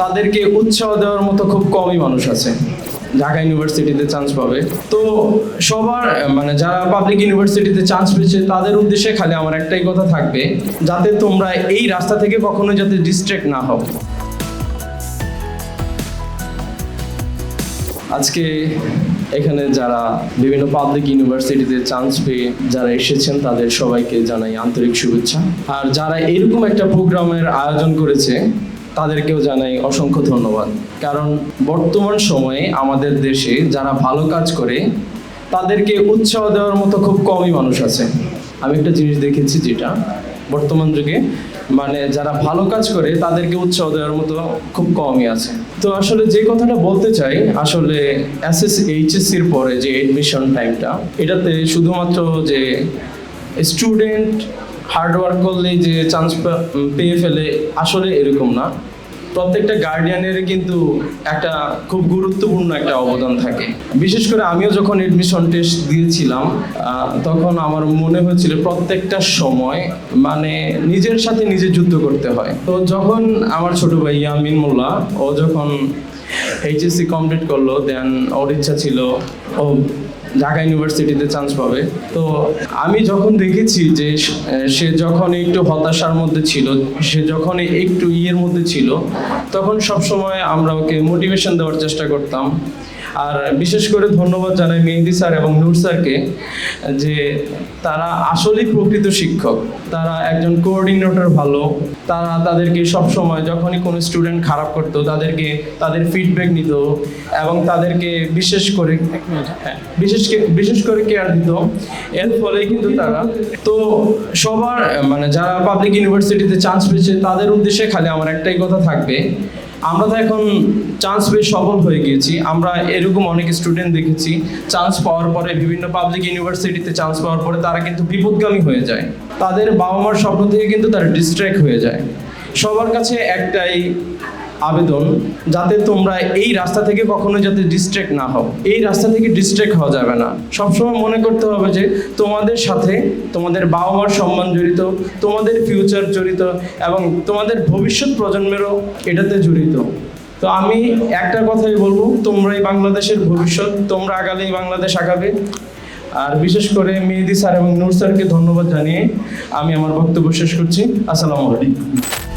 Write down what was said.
তাদেরকে উৎসাহ দেওয়ার মতো খুব কমই মানুষ আছে। ঢাকা ইউনিভার্সিটিতে চান্স পাবে। তো সবার মানে যারা পাবলিক ইউনিভার্সিটিতে চান্স পেয়েছে, তাদের উদ্দেশ্যে খালি আমার একটাই কথা থাকবে, যাতে তোমরা এই রাস্তা থেকে কখনো যাতে ডিস্ট্র্যাক্ট না হও। আজকে এখানে যারা বিভিন্ন পাবলিক ইউনিভার্সিটিতে চান্স পেয়ে যারা এসেছেন, তাদের সবাইকে জানাই আন্তরিক শুভেচ্ছা। আর যারা এরকম একটা প্রোগ্রামের আয়োজন করেছে তাদেরকেও জানাই অসংখ্য ধন্যবাদ। কারণ বর্তমান সময়ে আমাদের দেশে যারা ভালো কাজ করে, তাদেরকে উৎসাহ দেওয়ার মতো খুব কমই মানুষ আছে। আমি একটা জিনিস দেখেছি যেটা, বর্তমান যুগে মানে যারা ভালো কাজ করে, তাদেরকে উৎসাহ দেওয়ার মতো খুব কমই আছে। তো আসলে যে কথাটা বলতে চাই, আসলে এসএস এইচএসসির পরে যে এডমিশন টাইমটা এটাতে শুধুমাত্র যে স্টুডেন্ট হার্ডওয়ার্ক করলেই যে চান্স পেয়ে ফেলে, আসলে এরকম না। প্রত্যেকটা গার্ডিয়ানের কিন্তু একটা খুব গুরুত্বপূর্ণ একটা অবদান থাকে। বিশেষ করে আমিও যখন এডমিশন টেস্ট দিয়েছিলাম তখন আমার মনে হয়েছিল প্রত্যেকটা সময় মানে নিজের সাথে নিজে যুদ্ধ করতে হয়। তো যখন আমার ছোট ভাই ইয়ামিন মোল্লা, ও যখন এইচএসসি কমপ্লিট করল দেন ওর ইচ্ছা ছিল, ও ঢাকা ইউনিভার্সিটিতে চান্স পাবে। তো আমি যখন দেখেছি যে সে যখন একটু হতাশার মধ্যে ছিল, সে যখন একটু ইয়ের মধ্যে ছিল, তখন সবসময় আমরা ওকে মোটিভেশন দেওয়ার চেষ্টা করতাম। আর বিশেষ করে ধন্যবাদ জানাই মেহেদি স্যার এবং নূর স্যারকে যে তারা আসলেই প্রকৃত শিক্ষক। তারা একজন কোঅর্ডিনেটর ভালো। তারা তাদেরকে সব সময় যখনই কোনো স্টুডেন্ট খারাপ করতো, তাদেরকে তাদের ফিডব্যাক নিত এবং তাদেরকে বিশেষ করে বিশেষ বিশেষ করে কেয়ার দিত। এর ফলে কিন্তু তারা। তো সবার মানে যারা পাবলিক ইউনিভার্সিটিতে চান্স পেয়েছে, তাদের উদ্দেশ্যে খালি আমার একটাই কথা থাকবে আমরা তো এখন চান্স পেয়ে সফল হয়ে গিয়েছি। আমরা এরকম অনেক স্টুডেন্ট দেখেছি। চান্স পাওয়ার পরে বিভিন্ন পাবলিক ইউনিভার্সিটিতে চান্স পাওয়ার পরে তারা কিন্তু বিপদগামী হয়ে যায়। তাদের বাবা মার স্বপ্ন থেকে কিন্তু তারা ডিস্ট্র্যাক্ট হয়ে যায়। সবার কাছে একটাই আবেদন যাতে তোমরা এই রাস্তা থেকে কখনো যাতে ডিস্ট্র্যাক্ট না হও। এই রাস্তা থেকে ডিস্ট্র্যাক্ট হওয়া যাবে না। সবসময় মনে করতে হবে যে তোমাদের সাথে তোমাদের বাবা মার সম্মান জড়িত, তোমাদের ফিউচার জড়িত এবং তোমাদের ভবিষ্যৎ প্রজন্মেরও এটাতে জড়িত। তো আমি একটা কথাই বলব তোমরাই বাংলাদেশের ভবিষ্যৎ, তোমরা আগালেই বাংলাদেশ আগাবে। আর বিশেষ করে মেহেদি স্যার এবং নূর স্যারকে ধন্যবাদ জানিয়ে আমি আমার বক্তব্য শেষ করছি। আসসালামু আলাইকুম।